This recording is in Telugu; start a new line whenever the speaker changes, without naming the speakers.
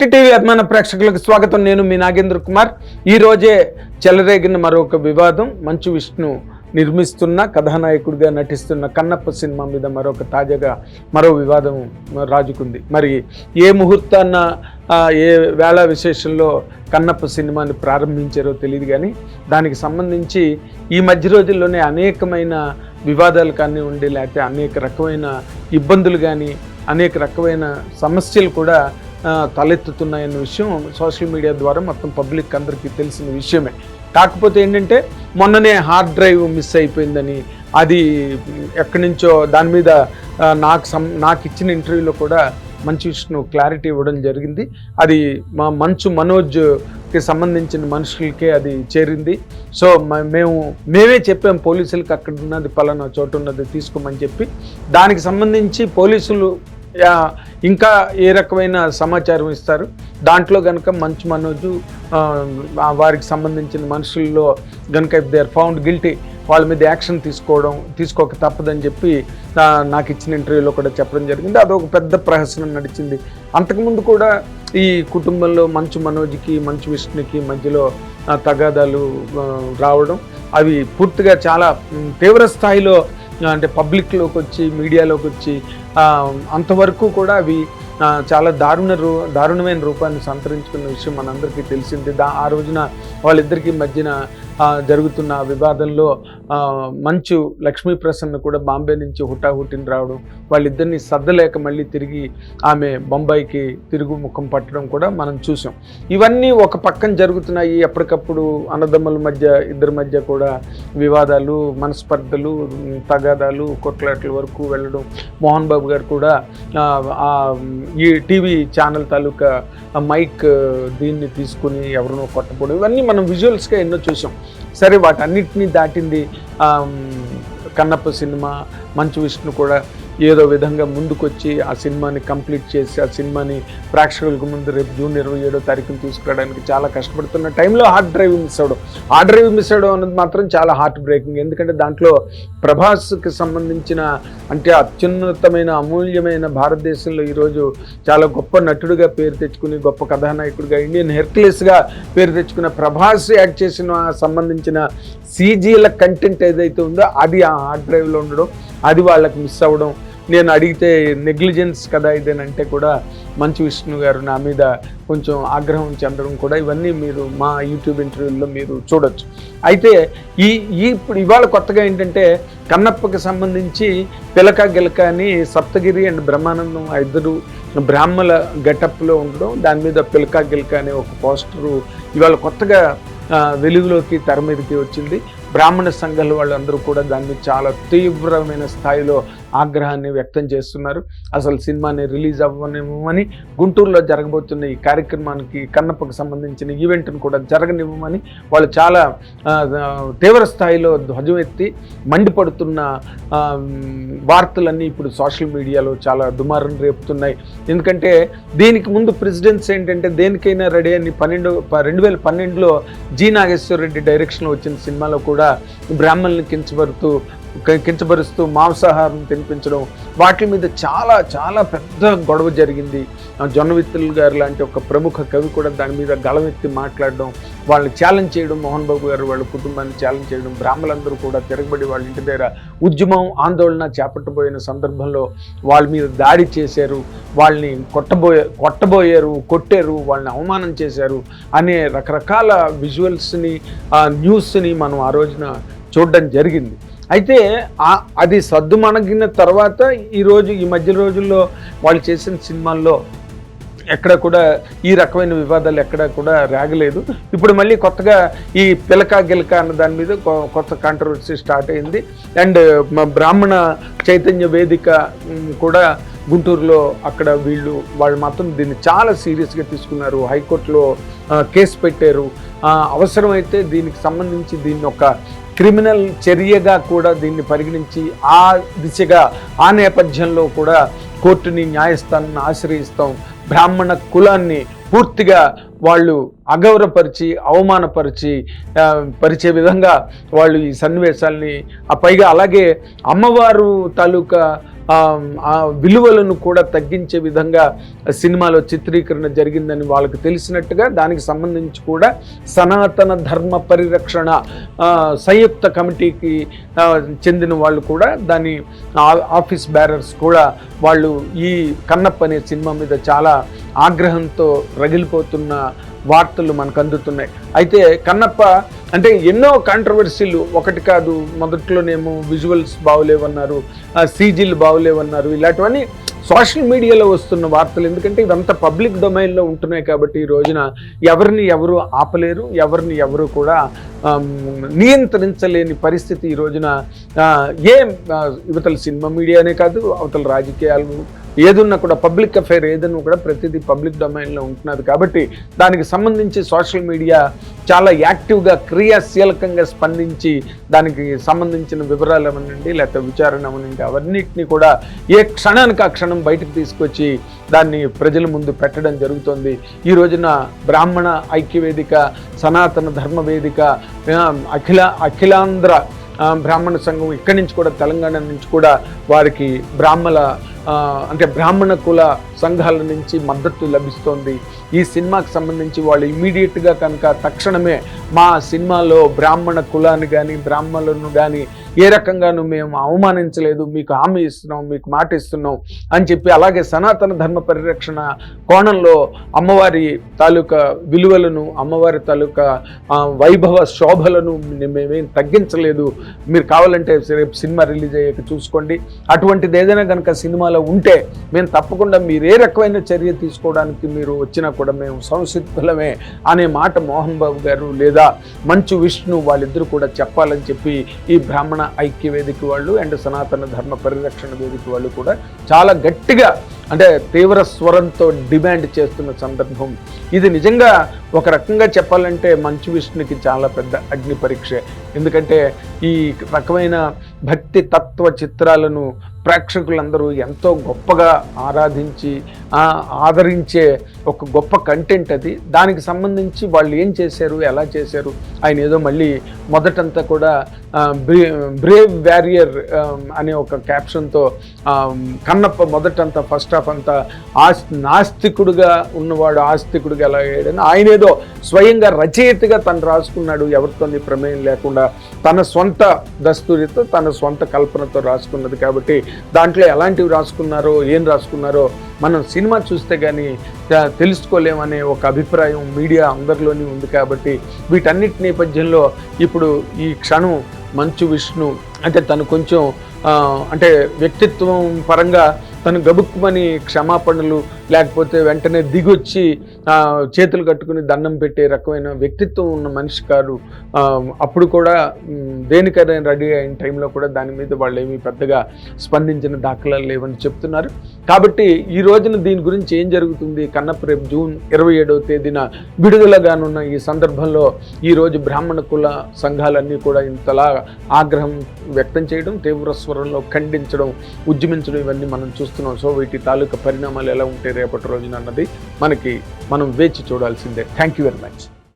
టీవీ అభిమాన ప్రేక్షకులకు స్వాగతం. నేను మీ నాగేంద్ర కుమార్. ఈ రోజే చెలరేగిన మరొక వివాదం. మంచు విష్ణు నిర్మిస్తున్న కథానాయకుడిగా నటిస్తున్న కన్నప్ప సినిమా మీద మరొక తాజాగా మరో వివాదం రాజుకుంది. మరి ఏ ముహూర్తాన్న ఏ వేళ విశేషంలో కన్నప్ప సినిమాని ప్రారంభించారో తెలియదు కానీ దానికి సంబంధించి ఈ మధ్య రోజుల్లోనే అనేకమైన వివాదాలు కానివ్వండి లేకపోతే అనేక రకమైన ఇబ్బందులు కానీ అనేక రకమైన సమస్యలు కూడా తలెత్తుతున్నాయన్న విషయం సోషల్ మీడియా ద్వారా మొత్తం పబ్లిక్ అందరికీ తెలిసిన విషయమే. కాకపోతే ఏంటంటే మొన్ననే హార్డ్ డ్రైవ్ మిస్ అయిపోయిందని అది ఎక్కడి నుంచో దాని మీద నాకు సం నాకు ఇచ్చిన ఇంటర్వ్యూలో కూడా మంచి విష్ణు క్లారిటీ ఇవ్వడం జరిగింది. అది మా మంచు మనోజ్కి సంబంధించిన మనుషులకే అది చేరింది. సో మేము మేమే చెప్పాం పోలీసులకు అక్కడ ఉన్నది పలానా చోటు ఉన్నది తీసుకోమని చెప్పి. దానికి సంబంధించి పోలీసులు ఇంకా ఏ రకమైన సమాచారం ఇస్తారు? దాంట్లో కనుక మంచు మనోజు వారికి సంబంధించిన మనుషుల్లో కనుక if they are found guilty వాళ్ళ మీద యాక్షన్ తీసుకోవడం తీసుకోక తప్పదని చెప్పి నాకు ఇచ్చిన ఇంటర్వ్యూలో కూడా చెప్పడం జరిగింది. అదొక పెద్ద ప్రహసనం నడిచింది. అంతకుముందు కూడా ఈ కుటుంబంలో మంచు మనోజ్కి మంచు విష్ణుకి మధ్యలో తగాదాలు రావడం అవి పూర్తిగా చాలా తీవ్ర స్థాయిలో అంటే పబ్లిక్లోకి వచ్చి మీడియాలోకి వచ్చి అంతవరకు కూడా అవి చాలా దారుణ రూ దారుణమైన రూపాన్ని సంతరించుకున్న విషయం మనందరికీ తెలిసింది. దా ఆ రోజున వాళ్ళిద్దరికీ మధ్యన జరుగుతున్న వివాదంలో మంచు లక్ష్మీ ప్రసన్న కూడా బాంబే నుంచి హుటాహుటిని రావడం వాళ్ళిద్దరిని సర్దలేక మళ్ళీ తిరిగి ఆమె బొంబాయికి తిరుగు ముఖం పట్టడం కూడా మనం చూసాం. ఇవన్నీ ఒక పక్కన జరుగుతున్నాయి ఎప్పటికప్పుడు అన్నదమ్ముల మధ్య ఇద్దరి మధ్య కూడా వివాదాలు మనస్పర్ధలు తగాదాలు కొట్లాట్ల వరకు వెళ్ళడం. మోహన్ బాబు గారు కూడా ఈ టీవీ ఛానల్ తాలూకా మైక్ దీన్ని తీసుకుని ఎవరినో కొట్టపోవడం. ఇవన్నీ మనం విజువల్స్గా ఎన్నో చూసాం. సరే వాటన్నిటినీ దాటింది కన్నప్ప సినిమా మంచు విష్ణు కూడా. ఏదో విధంగా ముందుకొచ్చి ఆ సినిమాని కంప్లీట్ చేసి ఆ సినిమాని ప్రేక్షకులకు ముందు రేపు జూన్ ఇరవై ఏడో తారీఖున తీసుకురావడానికి చాలా కష్టపడుతున్న టైంలో హార్ట్ డ్రైవ్ మిస్ అవడం హార్ట్ డ్రైవ్ మిస్ అవడం అన్నది మాత్రం చాలా హార్ట్ బ్రేకింగ్. ఎందుకంటే దాంట్లో ప్రభాస్కి సంబంధించిన అంటే అత్యున్నతమైన అమూల్యమైన భారతదేశంలో ఈరోజు చాలా గొప్ప నటుడిగా పేరు తెచ్చుకుని గొప్ప కథానాయకుడిగా ఇండియన్ హెర్క్లెస్గా పేరు తెచ్చుకున్న ప్రభాస్ యాక్ట్ చేసిన సంబంధించిన సీజీల కంటెంట్ ఏదైతే ఉందో అది ఆ హార్డ్ డ్రైవ్లో ఉండడం. అది వాళ్ళకి మిస్ అవ్వడం. నేను అడిగితే నెగ్లిజెన్స్ కదా ఇదేనంటే కూడా మంచు విష్ణు గారు నా మీద కొంచెం ఆగ్రహం చెందడం కూడా ఇవన్నీ మీరు మా యూట్యూబ్ ఇంటర్వ్యూల్లో మీరు చూడొచ్చు. అయితే ఈ ఈ ఇప్పుడు ఇవాళ కొత్తగా ఏంటంటే కన్నప్పకి సంబంధించి పిలక గిలక అని సప్తగిరి అండ్ బ్రహ్మానందం ఇద్దరు బ్రాహ్మల గెటప్లో ఉండడం దాని మీద పిలక గిలక అనే ఒక పోస్టరు ఇవాళ కొత్తగా వెలుగులోకి తెర మీదకి వచ్చింది. బ్రాహ్మణ సంఘాల వాళ్ళందరూ కూడా దాన్ని చాలా తీవ్రమైన స్థాయిలో ఆగ్రహాన్ని వ్యక్తం చేస్తున్నారు. అసలు సినిమాని రిలీజ్ అవ్వనివ్వమని గుంటూరులో జరగబోతున్న ఈ కార్యక్రమానికి కన్నప్పకు సంబంధించిన ఈవెంట్ను కూడా జరగనివ్వమని వాళ్ళు చాలా తీవ్ర స్థాయిలో ధ్వజం ఎత్తి మండిపడుతున్న వార్తలన్నీ ఇప్పుడు సోషల్ మీడియాలో చాలా దుమారం రేపుతున్నాయి. ఎందుకంటే దీనికి ముందు ప్రెసిడెన్స్ ఏంటంటే దేనికైనా రెడీ అని పన్నెండు రెండు వేల పన్నెండులో జి నాగేశ్వర రెడ్డి డైరెక్షన్లో వచ్చిన సినిమాలో కూడా బ్రాహ్మణుల్ని కించబడుతూ కించపరుస్తూ మాంసాహారం తినిపించడం వాటి మీద చాలా చాలా పెద్ద గొడవ జరిగింది. జొన్నవిత్తులు గారు లాంటి ఒక ప్రముఖ కవి కూడా దాని మీద గళమెత్తి మాట్లాడడం వాళ్ళని ఛాలెంజ్ చేయడం మోహన్ బాబు గారు వాళ్ళ కుటుంబాన్ని ఛాలెంజ్ చేయడం బ్రాహ్మలందరూ కూడా తిరగబడి వాళ్ళ ఇంటి దగ్గర ఉద్యమం ఆందోళన చేపట్టబోయిన సందర్భంలో వాళ్ళ మీద దాడి చేశారు వాళ్ళని కొట్టబోయే కొట్టబోయారు కొట్టారు వాళ్ళని అవమానం చేశారు అనే రకరకాల విజువల్స్ని న్యూస్ని మనం ఆ రోజున చూడడం జరిగింది. అయితే అది సద్దు మనగిన తర్వాత ఈరోజు ఈ మధ్య రోజుల్లో వాళ్ళు చేసిన సినిమాల్లో ఎక్కడ కూడా ఈ రకమైన వివాదాలు ఎక్కడ కూడా రాగలేదు. ఇప్పుడు మళ్ళీ కొత్తగా ఈ పిలక గిలక అన్న దాని మీద కొ- కొత్త కాంట్రవర్సీ స్టార్ట్ అయింది. అండ్ మా బ్రాహ్మణ చైతన్య వేదిక కూడా గుంటూరులో అక్కడ వీళ్ళు వాళ్ళు మాత్రం దీన్ని చాలా సీరియస్గా తీసుకున్నారు. హైకోర్టులో కేసు పెట్టారు. అవసరమైతే దీనికి సంబంధించి దీన్ని ఒక క్రిమినల్ చర్యగా కూడా దీన్ని పరిగణించి ఆ దిశగా ఆ నేపథ్యంలో కూడా కోర్టుని న్యాయస్థానాన్ని ఆశ్రయిస్తాం. బ్రాహ్మణ కులాన్ని పూర్తిగా వాళ్ళు అగౌరవపరిచి అవమానపరిచి పరిచే విధంగా వాళ్ళు ఈ సన్నివేశాల్ని ఆ పైగా అలాగే అమ్మవారు తాలూకా ఆ, విలువలను కూడా తగ్గించే విధంగా సినిమాలో చిత్రీకరణ జరిగిందని వాళ్ళకి తెలిసినట్టుగా దానికి సంబంధించి కూడా సనాతన ధర్మ పరిరక్షణ సంయుక్త కమిటీకి చెందిన వాళ్ళు కూడా దాని ఆఫీస్ బ్యారర్స్ కూడా వాళ్ళు ఈ కన్నప్ప అనే సినిమా మీద చాలా ఆగ్రహంతో రగిలిపోతున్న వార్తలు మనకు అందుతున్నాయి అయితే కన్నప్ప అంటే ఎన్నో కాంట్రవర్సీలు ఒకటి కాదు మొదట్లోనేమో విజువల్స్ బాగోలేవన్నారు సీజీలు బాగోలేవన్నారు ఇలాంటివన్నీ సోషల్ మీడియాలో వస్తున్న వార్తలు. ఎందుకంటే ఇవంతా పబ్లిక్ డొమైన్లో ఉంటున్నాయి కాబట్టి ఈ రోజున ఎవరిని ఎవరు ఆపలేరు ఎవరిని ఎవరు కూడా నియంత్రించలేని పరిస్థితి ఈ రోజున. ఏ యువతల సినిమా మీడియానే కాదు అవతల రాజకీయాలు ఏదున్నా కూడా పబ్లిక్ అఫైర్ ఏదన్నా కూడా ప్రతిదీ పబ్లిక్ డొమైన్లో ఉంటున్నది. కాబట్టి దానికి సంబంధించి సోషల్ మీడియా చాలా యాక్టివ్గా క్రియాశీలకంగా స్పందించి దానికి సంబంధించిన వివరాలు అవనండి లేకపోతే విచారణ అవనండి అవన్నిటిని కూడా ఏ క్షణానికి ఆ క్షణం బయటకు తీసుకొచ్చి దాన్ని ప్రజల ముందు పెట్టడం జరుగుతుంది. ఈ రోజున బ్రాహ్మణ ఐక్యవేదిక సనాతన ధర్మ వేదిక అఖిల అఖిలాంధ్ర బ్రాహ్మణ సంఘం ఇక్కడి నుంచి కూడా తెలంగాణ నుంచి కూడా వారికి బ్రాహ్మణ అంటే బ్రాహ్మణ కుల సంఘాల నుంచి మద్దతు లభిస్తోంది. ఈ సినిమాకి సంబంధించి వాళ్ళు ఇమీడియట్గా కనుక తక్షణమే మా సినిమాలో బ్రాహ్మణ కులాన్ని కానీ బ్రాహ్మణులను కానీ ఏ రకంగానూ మేము అవమానించలేదు. మీకు హామీ ఇస్తున్నాం మీకు మాట ఇస్తున్నాం అని చెప్పి అలాగే సనాతన ధర్మ పరిరక్షణ కోణంలో అమ్మవారి తాలూకా విలువలను అమ్మవారి తాలూకా వైభవ శోభలను మేమేం తగ్గించలేదు. మీరు కావాలంటే రేపు సినిమా రిలీజ్ అయ్యాక చూసుకోండి. అటువంటిది ఏదైనా కనుక సినిమాలో ఉంటే మేము తప్పకుండా మీరు ఏ రకమైన చర్య తీసుకోవడానికి మీరు వచ్చినా కూడా మేము సంసిద్ధులమే అనే మాట మోహన్ బాబు గారు లేదా మంచు విష్ణు వాళ్ళిద్దరూ కూడా చెప్పాలని చెప్పి ఈ బ్రాహ్మణ ఐక్య వేదిక వాళ్ళు అండ్ సనాతన ధర్మ పరిరక్షణ వేదిక వాళ్ళు కూడా చాలా గట్టిగా అంటే తీవ్ర స్వరంతో డిమాండ్ చేస్తున్న సందర్భం. ఇది నిజంగా ఒక రకంగా చెప్పాలంటే మంచు విష్ణుకి చాలా పెద్ద అగ్ని పరీక్ష. ఎందుకంటే ఈ రకమైన భక్తి తత్వ చిత్రాలను ప్రేక్షకులందరూ ఎంతో గొప్పగా ఆరాధించి ఆదరించే ఒక గొప్ప కంటెంట్ అది. దానికి సంబంధించి వాళ్ళు ఏం చేశారు ఎలా చేశారు? ఆయన ఏదో మళ్ళీ మొదటంతా కూడా బ్రే బ్రేవ్ వ్యారియర్ అనే ఒక క్యాప్షన్తో కన్నప్ప మొదటంతా ఫస్ట్ హాఫ్ అంతా ఆస్ నాస్తికుడుగా ఉన్నవాడు ఆస్తికుడుగా ఎలా అయ్యాడని ఆయన ఏదో స్వయంగా రచయితగా తను రాసుకున్నాడు. ఎవరితో ప్రమేయం లేకుండా తన సొంత దస్తూరితో తన సొంత కల్పనతో రాసుకున్నది. కాబట్టి దాంట్లో ఎలాంటివి రాసుకున్నారో ఏం రాసుకున్నారో మనం సినిమా చూస్తే కానీ తెలుసుకోలేమనే ఒక అభిప్రాయం మీడియా అందరిలోని ఉంది కాబట్టి వీటన్నిటి నేపథ్యంలో ఇప్పుడు ఈ క్షణం మంచు విష్ణు అంటే తను కొంచెం అంటే వ్యక్తిత్వం పరంగా తను గబుక్కుమని క్షమాపణలు లేకపోతే వెంటనే దిగొచ్చి చేతులు కట్టుకుని దండం పెట్టే రకమైన వ్యక్తిత్వం ఉన్న మనిషి కాదు. అప్పుడు కూడా దేనికైనా రెడీ అయిన టైంలో కూడా దాని మీద వాళ్ళు ఏమీ పెద్దగా స్పందించిన దాఖలాలు లేవని చెప్తున్నారు. కాబట్టి ఈ రోజున దీని గురించి ఏం జరుగుతుంది? కన్నప్ప రేపు జూన్ ఇరవై ఏడవ తేదీన విడుదలగానున్న ఈ సందర్భంలో ఈరోజు బ్రాహ్మణ కుల సంఘాలన్నీ కూడా ఇంతలా ఆగ్రహం వ్యక్తం చేయడం తీవ్ర స్వరంలో ఖండించడం ఉద్యమించడం ఇవన్నీ మనం చూస్తున్నాం. సో వీటి తాలూకా పరిణామాలు ఎలా ఉంటాయి రేపటి రోజున అన్నది మనకి మనం వేచి చూడాల్సిందే. Thank you very much